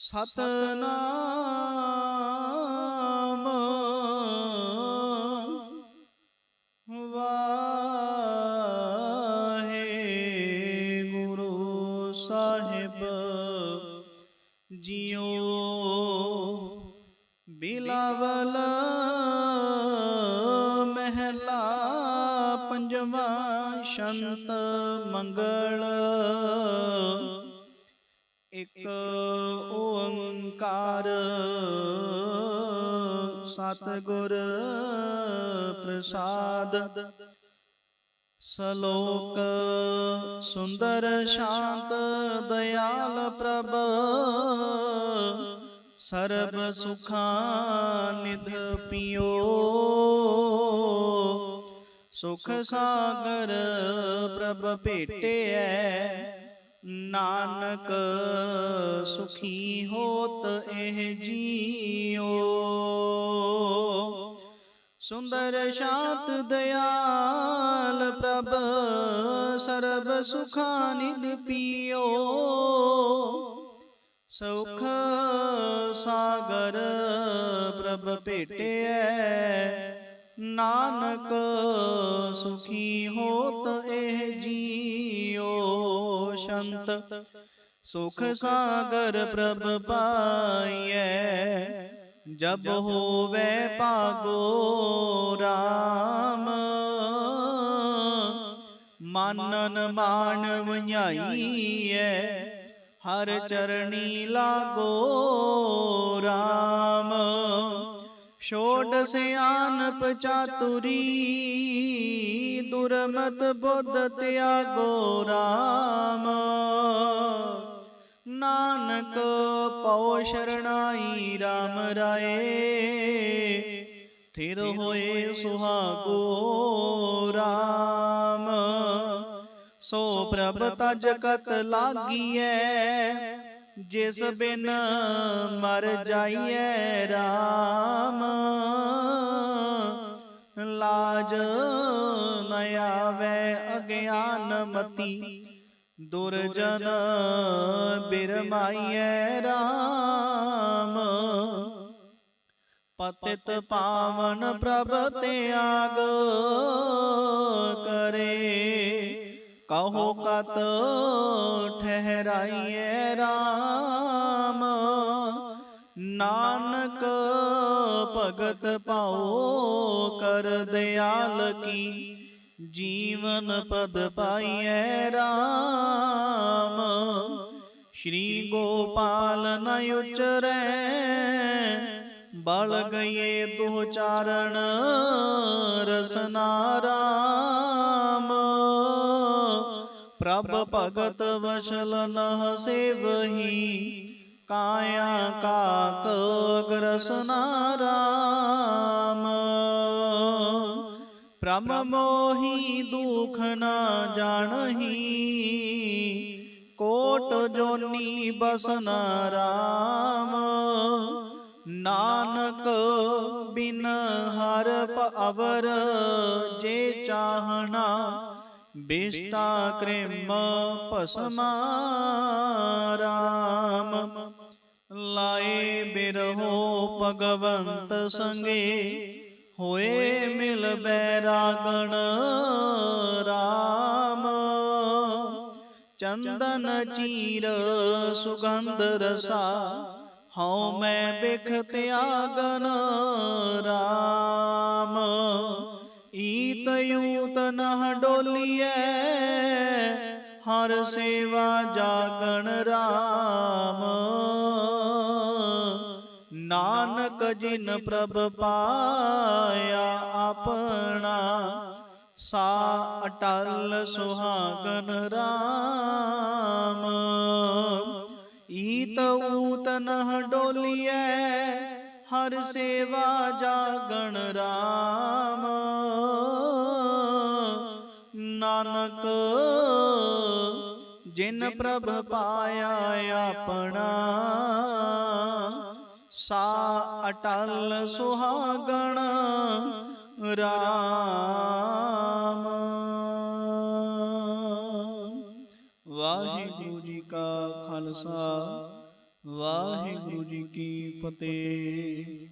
ਸਤਨਾਮ ਵਾਹਿਗੁਰੂ ਸਾਹਿਬ ਜੀਓ ਬਿਲਾਵਲ ਮਹਿਲਾ ਪੰਜਵਾਂ ਸ਼ੰਤ ਮੰਗਲ ਇਕ ਓੰਕਾਰ। ਸਤਿਗੁਰ ਪ੍ਰਸਾਦ। ਸ਼ਲੋਕ ਸੁੰਦਰ ਸ਼ਾਂਤ ਦਇਆਲ ਪ੍ਰਭ। ਸਰਬ ਸੁਖਾਂ ਨਿਧ ਪਿਓ। ਸੁਖ ਸਾਗਰ ਪ੍ਰਭ ਭੇਟਿਐ। ਨਾਨਕ ਸੁਖੀ ਹੋਤ ਇਹ ਜੀਓ ਸੁੰਦਰ ਸ਼ਾਂਤ ਦਇਆਲ ਪ੍ਰਭ, ਸਰਬ ਸੁਖਾਂ ਨਿਧ ਪਿਓ। ਸੁਖ ਸਾਗਰ ਪ੍ਰਭ ਭੇਟਿਐ, ਨਾਨਕ ਸੁਖੀ ਹੋਤ ਇਹ ਜੀ ਸ਼ੰਤ ਸੁਖ ਸਾਗਰ ਪ੍ਰਭ ਪਾਈਐ ਜਬ ਹੋਵੇ ਭਾਗੋ ਰਾਮ। ਮਾਨਨ ਮਾਨ ਵਣਾਈਐ ਹਰ ਚਰਣੀ ਲਾਗੋ ਰਾਮ। ਛੋੜ ਸਿਆਨਪ ਚਾਤੁਰੀ ਦੁਰਮਤ ਬੁੱਧ ਤਿਆਗੋ ਰਾਮ। ਨਾਨਕ ਪਉ ਸ਼ਰਣਾਈ RAM ਰਾਏ। ਥਿਰ ਹੋਏ ਸੁਹਾਗੋ RAM ਸੋ ਪ੍ਰਭ ਤਜ ਕਤ ਲਾਗੀਐ, ਜਿਸ ਬਿਨ ਮਰ ਜਾਈਐ RAM ਲਾਜ ਆਵੇ ਅਗਿਆਨ ਮਤੀ ਦੁਰਜਨ ਬਿਰਮਾਈਐ RAM ਪਤਿਤ ਪਾਵਨ ਪ੍ਰਭ ਤਿਆਗ ਕਰੇ, ਕਹੋ ਕਤ ਠਹਿਰਾਈਐ RAM ਨਾਨਕ ਭਗਤ ਪਾਓ ਕਰ ਦਿਆਲ ਕੀ ਜੀਵਨ ਪਦ ਪਾਈਐ RAM ਸ਼੍ਰੀ ਗੋਪਾਲ ਨ ਉਚਰੈ, ਬਲ ਗਏ ਦੋ ਚਾਰਣ ਰਸਨਾ ਰਾਮ। ਪ੍ਰਭ ਭਗਤ ਵਸ਼ਲ ਨਹ ਸੇਵਹੀ ਕਾਇਆ ਕਾਕ ਗਰਸਨਾ ਰਾਮ। ਪ੍ਰਮ ਮੋਹੀ ਦੁਖ ਨਾ ਜਾਣਹੀ। ਕੋਟ ਜੋਨੀ ਬਸਨ ਰਾਮ। ਨਾਨਕ ਬਿਨ ਹਰ ਪਵਰ ਜੇ ਚਾਹਣਾ, ਬਿਸਤਾ ਕ੍ਰਿਮ ਭਸਮਾ ਰਾਮ। ਲਾਏ ਬਿਰਹੋ ਭਗਵੰਤ ਸੰਗੇ ਹੋਏ ਮਿਲ ਬੈਰਾਗਣ RAM ਚੰਦਨ ਚੀਰ ਸੁਗੰਧ ਰਸਾ, ਹਉ ਮੈਂ ਬਿਖ ਤਿਆਗਨ RAM ਈਤ ਯੂਤ ਨਹ ਡੋਲੀਐ, ਹਰ ਸੇਵਾ ਜਾਗਣ RAM ਨਾਨਕ ਜਿਨ ਪ੍ਰਭ ਪਾਇਆ ਆਪਣਾ, ਸਾ ਅਟਲ ਸੁਹਾਗਨ RAM ਈਤ ਊਤ ਨਹ ਡੋਲੀਐ ਹਰ ਸੇਵਾ ਜਾਗਣ ਰਾਮ। ਨਾਨਕ ਜਿਨ ਪ੍ਰਭ ਪਾਇਆ ਆਪਣਾ ਸਾ ਅਟਲ ਸੁਹਾਗਣ ਰਾਮ। ਵਾਹਿਗੁਰੂ ਜੀ ਕਾ ਖਾਲਸਾ ਵਾਹਿਗੁਰੂ ਜੀ ਕੀ ਫਤਿਹ।